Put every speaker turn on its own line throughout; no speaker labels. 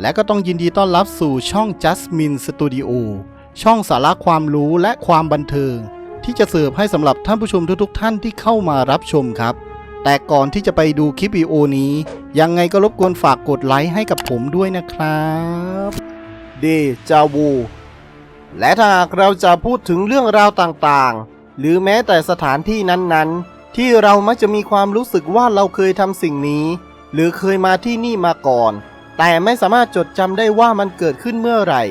และก็ต้องยินดีต้อนรับสู่ช่อง Jasmine Studio ช่องสาระความรู้และความบันเทิง ที่จะเสิร์ฟให้สำหรับท่านผู้ชมทุกๆ ท่านที่เข้ามารับชมครับ แต่ก่อนที่จะไปดูคลิปวิดีโอนี้ ยังไงก็รบกวนฝากกดไลค์ให้กับผมด้วยนะครับเดจาวูและถ้าหากเราจะพูดถึงเรื่องราวต่างๆ หรือแม้แต่สถานที่นั้นๆ ที่เรามักจะมีความรู้สึกว่าเราเคยทำสิ่งนี้ หรือเคยมาที่นี่มาก่อน แต่ไม่สามารถจดจำได้ว่ามันเกิดขึ้นเมื่อไหร่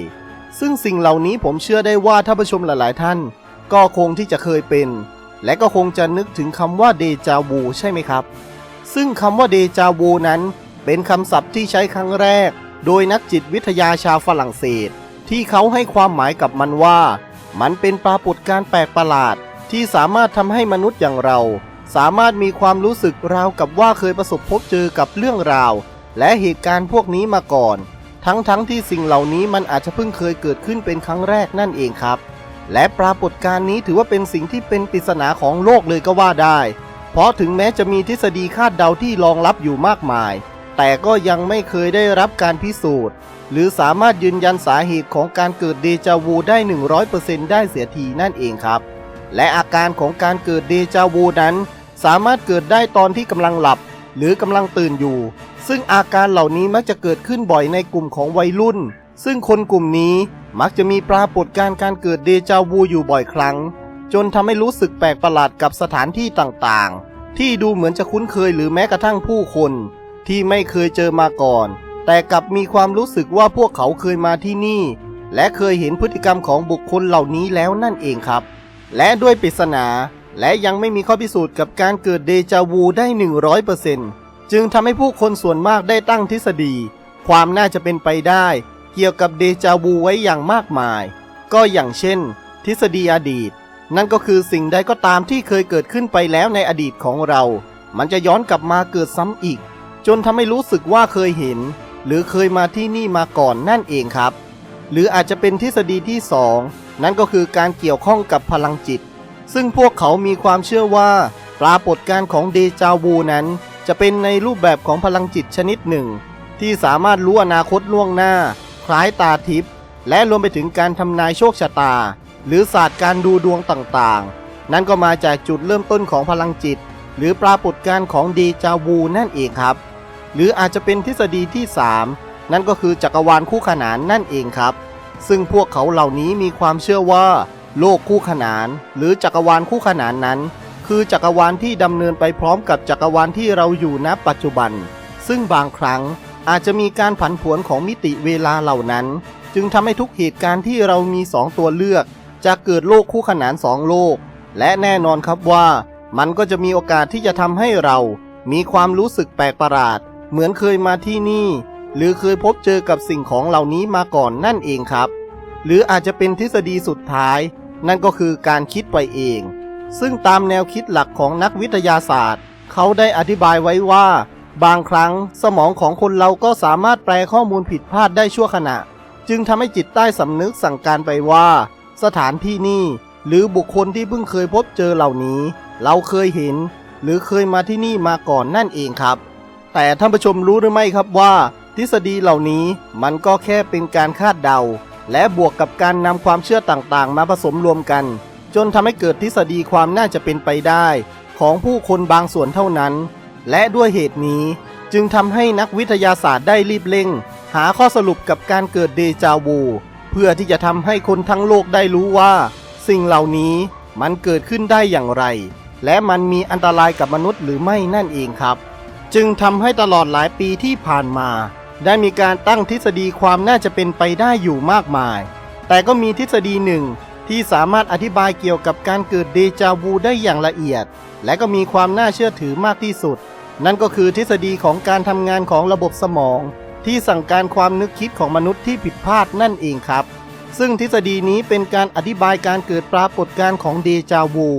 ซึ่งสิ่งเหล่านี้ผมเชื่อได้ว่าท่านผู้ชมหลาย ๆ ท่าน ก็คงที่จะเคยเป็น และก็คงจะนึกถึงคำว่าเดจาวูใช่ไหมครับ ซึ่งคำว่าเดจาวูนั้น เป็นคำศัพท์ที่ใช้ครั้งแรก โดยนักจิตวิทยาชาวฝรั่งเศส ที่เขาให้ความหมายกับมันว่า มันเป็นปรากฏการณ์แปลกประหลาด ที่สามารถทำให้มนุษย์อย่างเรา สามารถมีความรู้สึกราวกับว่าเคยประสบพบเจอกับเรื่องราว และเหตุการณ์พวกนี้มาก่อน ทั้งๆทที่สิ่งเหล่านี้มันอาจจะเพิ่งเคยเกิดขึ้นเป็นครั้งแรกนั่นเองครับ และปรากฏการณ์นี้ถือว่าเป็นสิ่งที่เป็นปริศนาของโลกเลยก็ว่าได้ เพราะถึงแม้จะมีทฤษฎีคาดเดาที่รองรับอยู่มากมาย แต่ก็ยังไม่เคยได้รับการพิสูจน์ หรือสามารถยืนยันสาเหตุของการเกิดเดจาวูได้ 100%ได้เสียทีนั่นเองครับ และอาการของการเกิดเดจาวูนั้น สามารถเกิดได้ตอนที่กำลังหลับ หรือกำลังตื่นอยู่ ซึ่งอาการเหล่านี้มักจะเกิดขึ้นบ่อยในกลุ่มของวัยรุ่น ซึ่งคนกลุ่มนี้มักจะมีปรากฏการณ์การเกิดเดจาวูอยู่บ่อยครั้ง จนทำให้รู้สึกแปลกประหลาดกับสถานที่ต่างๆ ที่ดูเหมือนจะคุ้นเคยหรือแม้กระทั่งผู้คน ที่ไม่เคยเจอมาก่อน แต่กลับมีความรู้สึกว่าพวกเขาเคยมาที่นี่ และเคยเห็นพฤติกรรมของบุคคลเหล่านี้แล้วนั่นเองครับ และด้วยปริศนา และยังไม่มีข้อพิสูจน์กับการเกิดเดจาวูได้ 100%จึงทำให้ผู้คนส่วนมากได้ตั้งทฤษฎี ความน่าจะเป็นไปได้ เกี่ยวกับเดจาวูไว้อย่างมากมาย ก็อย่างเช่น ทฤษฎีอดีต นั่นก็คือสิ่งใดก็ตามที่เคยเกิดขึ้นไปแล้วในอดีตของเรา มันจะย้อนกลับมาเกิดซ้ำอีก จนทำให้รู้สึกว่าเคยเห็น หรือเคยมาที่นี่มาก่อนนั่นเองครับ หรืออาจจะเป็นทฤษฎีที่สองนั่นก็คือการเกี่ยวข้องกับพลังจิต ซึ่งพวกเขามีความเชื่อว่า ปรากฏการณ์ของเดจาวูนั้น จะเป็นในรูปแบบของพลังจิตชนิดหนึ่ง ที่สามารถรู้อนาคตล่วงหน้า คล้ายตาทิพย์และรวมไปถึงการทำนายโชคชะตา หรือศาสตร์การดูดวงต่างๆ นั่นก็มาจากจุดเริ่มต้นของพลังจิต หรือปรากฏการณ์ของเดจาวูนั่นเองครับ หรืออาจจะเป็นทฤษฎีที่ 3 นั่นก็คือจักรวาลคู่ขนานนั่นเองครับ ซึ่งพวกเขาเหล่านี้มีความเชื่อว่า โลกคู่ขนาน หรือจักรวาลคู่ขนานนั้น คือจักรวาลที่ดำเนินไปพร้อมกับจักรวาลที่เราอยู่ณปัจจุบัน ซึ่งบางครั้งอาจจะมีการผันผวนของมิติเวลาเหล่านั้น จึงทำให้ทุกเหตุการณ์ที่เรามีสองตัวเลือก จะเกิดโลกคู่ขนานสองโลก และแน่นอนครับว่า มันก็จะมีโอกาสที่จะทำให้เรา มีความรู้สึกแปลกประหลาด เหมือนเคยมาที่นี่ หรือเคยพบเจอกับสิ่งของเหล่านี้มาก่อนนั่นเองครับ หรืออาจจะเป็นทฤษฎีสุดท้าย นั่นก็คือการคิดไปเอง ซึ่งตามแนวคิดหลักของนักวิทยาศาสตร์ เขาได้อธิบายไว้ว่า บางครั้งสมองของคนเราก็สามารถแปลข้อมูลผิดพลาดได้ชั่วขณะ จึงทำให้จิตใต้สำนึกสั่งการไปว่า สถานที่นี่หรือบุคคลที่เพิ่งเคยพบเจอเหล่านี้ เราเคยเห็น หรือเคยมาที่นี่มาก่อนนั่นเองครับ แต่ท่านผู้ชมรู้หรือไม่ครับว่า ทฤษฎีเหล่านี้มันก็แค่เป็นการคาดเดา และบวกกับการนำความเชื่อต่างๆ มาผสมรวมกัน จนทำให้เกิดทฤษฎีความน่าจะเป็นไปได้ ของผู้คนบางส่วนเท่านั้น และด้วยเหตุนี้จึงทำให้นักวิทยาศาสตร์ได้รีบเร่ง หาข้อสรุปกับการเกิดเดจาวูเพื่อที่จะทำให้คนทั้งโลกได้รู้ว่า สิ่งเหล่านี้มันเกิดขึ้นได้อย่างไร และมันมีอันตรายกับมนุษย์หรือไม่นั่นเองครับ จึงทำให้ตลอดหลายปีที่ผ่านมา ได้มีการตั้งทฤษฎีความน่าจะเป็นไปได้อยู่มากมาย แต่ก็มีทฤษฎีหนึ่งที่สามารถอธิบายเกี่ยวกับการเกิดเดจาวูได้อย่างละเอียด และก็มีความน่าเชื่อถือมากที่สุด นั่นก็คือทฤษฎีของการทำงานของระบบสมอง ที่สั่งการความนึกคิดของมนุษย์ที่ผิดพลาดนั่นเองครับ ซึ่งทฤษฎีนี้เป็นการอธิบายการเกิดปรากฏการณ์ของเดจาวู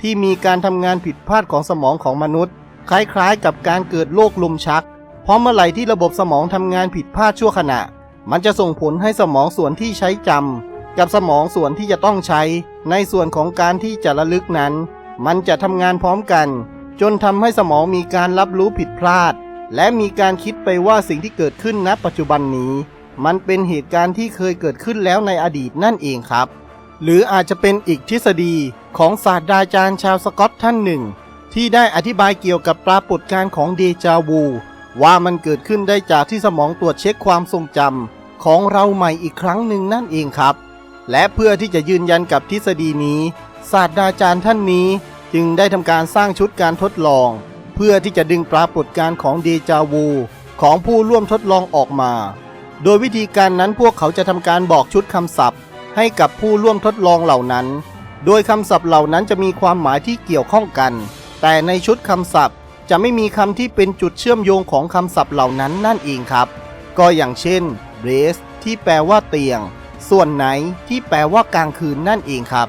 ที่มีการทำงานผิดพลาดของสมองของมนุษย์ คล้ายๆ กับการเกิดโรคลมชัก ราะเมื่อไหร่ที่ระบบสมองทำงานผิดพลาดชั่วขณะ มันจะส่งผลให้สมองส่วนที่ใช้จำกับสมองส่วนที่จะต้องใช้ ในส่วนของการที่จะระลึกนั้น มันจะทำงานพร้อมกัน จนทำให้สมองมีการรับรู้ผิดพลาด และมีการคิดไปว่าสิ่งที่เกิดขึ้นณ ปัจจุบันนี้ มันเป็นเหตุการณ์ที่เคยเกิดขึ้นแล้วในอดีตนั่นเองครับ หรืออาจจะเป็นอีกทฤษฎีของศาสตราจารย์ชาวสกอตท่านหนึ่ง ที่ได้อธิบายเกี่ยวกับปรากฏการณ์ของเดจาวู ว่ามันเกิดขึ้นได้จากที่สมองตรวจเช็คความทรงจำของเราใหม่อีกครั้งหนึ่งนั่นเองครับ และเพื่อที่จะยืนยันกับทฤษฎีนี้ ศาสตราจารย์ท่านนี้จึงได้ทำการสร้างชุดการทดลอง เพื่อที่จะดึงปรากฏการณ์ของเดจาวูของผู้ร่วมทดลองออกมา โดยวิธีการนั้นพวกเขาจะทำการบอกชุดคำศัพท์ ให้กับผู้ร่วมทดลองเหล่านั้น โดยคำศัพท์เหล่านั้นจะมีความหมายที่เกี่ยวข้องกัน แต่ในชุดคำศัพท์ จะไม่มีคำที่เป็นจุดเชื่อมโยงของคำศัพท์เหล่านั้นนั่นเองครับ ก็อย่างเช่น race ที่แปลว่าเตียง ส่วนไหนที่แปลว่ากลางคืนนั่นเองครับ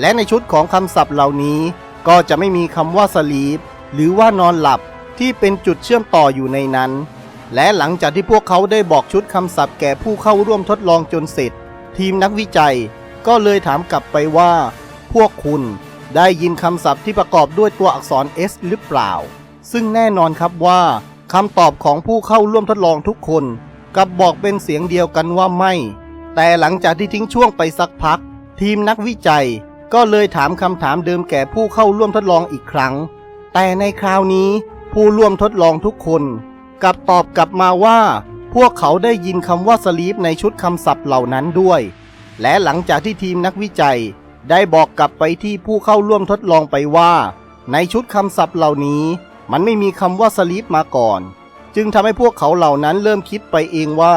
และในชุดของคำศัพท์เหล่านี้ ก็จะไม่มีคำว่า sleep หรือว่านอนหลับที่เป็นจุดเชื่อมต่ออยู่ในนั้น และหลังจากที่พวกเขาได้บอกชุดคำศัพท์แก่ผู้เข้าร่วมทดลองจนเสร็จ ทีมนักวิจัย ก็เลยถามกลับไปว่า พวกคุณได้ยินคำศัพท์ที่ประกอบด้วยตัวอักษร S หรือเปล่า ซึ่งแน่นอนครับว่าคำตอบของผู้เข้าร่วมทดลองทุกคนกับบอกเป็นเสียงเดียวกันว่าไม่ แต่หลังจากที่ทิ้งช่วงไปสักพัก ทีมนักวิจัยก็เลยถามคำถามเดิมแก่ผู้เข้าร่วมทดลองอีกครั้ง แต่ในคราวนี้ผู้ร่วมทดลองทุกคนกลับตอบกลับมาว่า พวกเขาได้ยินคำว่าสลีปในชุดคำศัพท์เหล่านั้นด้วย และหลังจากที่ทีมนักวิจัย ได้บอกกลับไปที่ผู้เข้าร่วมทดลองไปว่า ในชุดคำศัพท์เหล่านี้ มันไม่มีคำว่าสลีปมาก่อน จึงทำให้พวกเขาเหล่านั้นเริ่มคิดไปเองว่า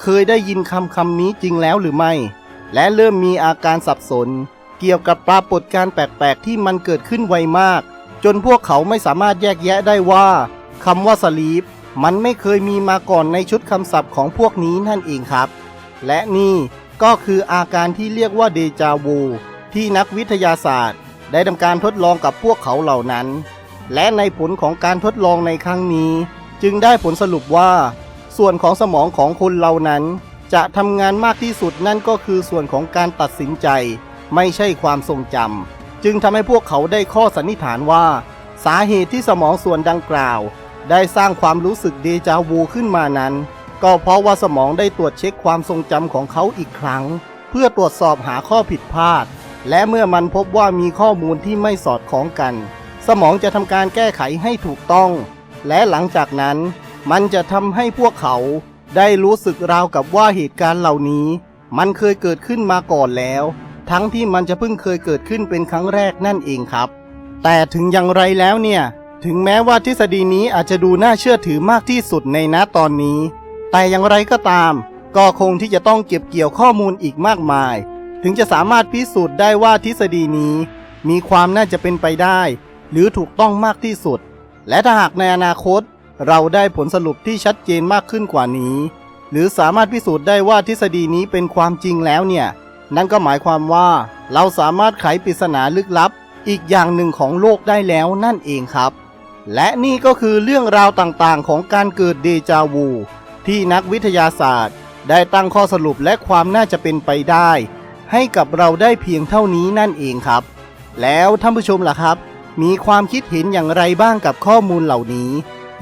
เคยได้ยินคำคำนี้จริงแล้วหรือไม่ และเริ่มมีอาการสับสน เกี่ยวกับปรากฏการณ์แปลกๆที่มันเกิดขึ้นไวมาก จนพวกเขาไม่สามารถแยกแยะได้ว่าคำว่าสลีปมันไม่เคยมีมาก่อนในชุดคำศัพท์ของพวกนี้นั่นเองครับ และนี่ก็คืออาการที่เรียกว่าเดจาวูที่นักวิทยาศาสตร์ ได้ทำการทดลองกับพวกเขาเหล่านั้น และในผลของการทดลองในครั้งนี้ จึงได้ผลสรุปว่า ส่วนของสมองของคนเหล่านั้น จะทำงานมากที่สุดนั่นก็คือส่วนของการตัดสินใจ ไม่ใช่ความทรงจำจึงทำให้พวกเขาได้ข้อสันนิษฐานว่า สาเหตุที่สมองส่วนดังกล่าว ได้สร้างความรู้สึกเดจาวูขึ้นมานั้น ก็เพราะว่าสมองได้ตรวจเช็คความทรงจำของเขาอีกครั้ง เพื่อตรวจสอบหาข้อผิดพลาด และเมื่อมันพบว่ามีข้อมูลที่ไม่สอดคล้องกัน สมองจะทำการแก้ไขให้ถูกต้อง และหลังจากนั้น มันจะทำให้พวกเขาได้รู้สึกราวกับว่าเหตุการณ์เหล่านี้ มันเคยเกิดขึ้นมาก่อนแล้ว ทั้งที่มันจะเพิ่งเคยเกิดขึ้นเป็นครั้งแรกนั่นเองครับ แต่ถึงอย่างไรแล้วเนี่ย ถึงแม้ว่าทฤษฎีนี้อาจจะดูน่าเชื่อถือมากที่สุดในณตอนนี้ แต่อย่างไรก็ตาม ก็คงที่จะต้องเก็บเกี่ยวข้อมูลอีกมากมาย ถึงจะสามารถพิสูจน์ได้ว่าทฤษฎีนี้ มีความน่าจะเป็นไปได้ หรือถูกต้องมากที่สุด และถ้าหากในอนาคต เราได้ผลสรุปที่ชัดเจนมากขึ้นกว่านี้ หรือสามารถพิสูจน์ได้ว่าทฤษฎีนี้เป็นความจริงแล้วเนี่ย นั่นก็หมายความว่า เราสามารถไขปริศนาลึกลับ อีกอย่างหนึ่งของโลกได้แล้วนั่นเองครับ และนี่ก็คือเรื่องราวต่างๆ ของการเกิดเดจาวู ที่นักวิทยาศาสตร์ ได้ตั้งข้อสรุปและความน่าจะเป็นไปได้ ให้กับเราได้เพียงเท่านี้นั่นเองครับ แล้วท่านผู้ชมล่ะครับ มีความคิดเห็นอย่างไรบ้างกับข้อมูลเหล่านี้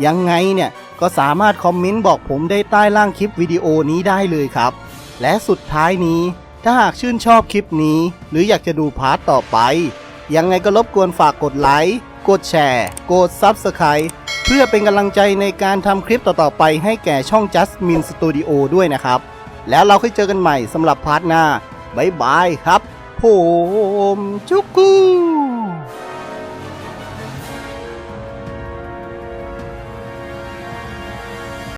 ยังไงเนี่ยก็สามารถคอมเมนต์บอกผมได้ใต้ล่างคลิปวิดีโอนี้ได้เลยครับ และสุดท้ายนี้ถ้าหากชื่นชอบคลิปนี้ หรืออยากจะดูพาร์ทต่อไป ยังไงก็รบกวนฝากกดไลค์กดแชร์ กด Subscribe เพื่อเป็นกำลังใจในการทำคลิปต่อๆไปให้แก่ช่อง Jasmine Studio ด้วยนะครับ แล้วเราค่อยเจอกันใหม่สำหรับพาร์ทหน้า บ๊ายบายครับ ผมจุกกู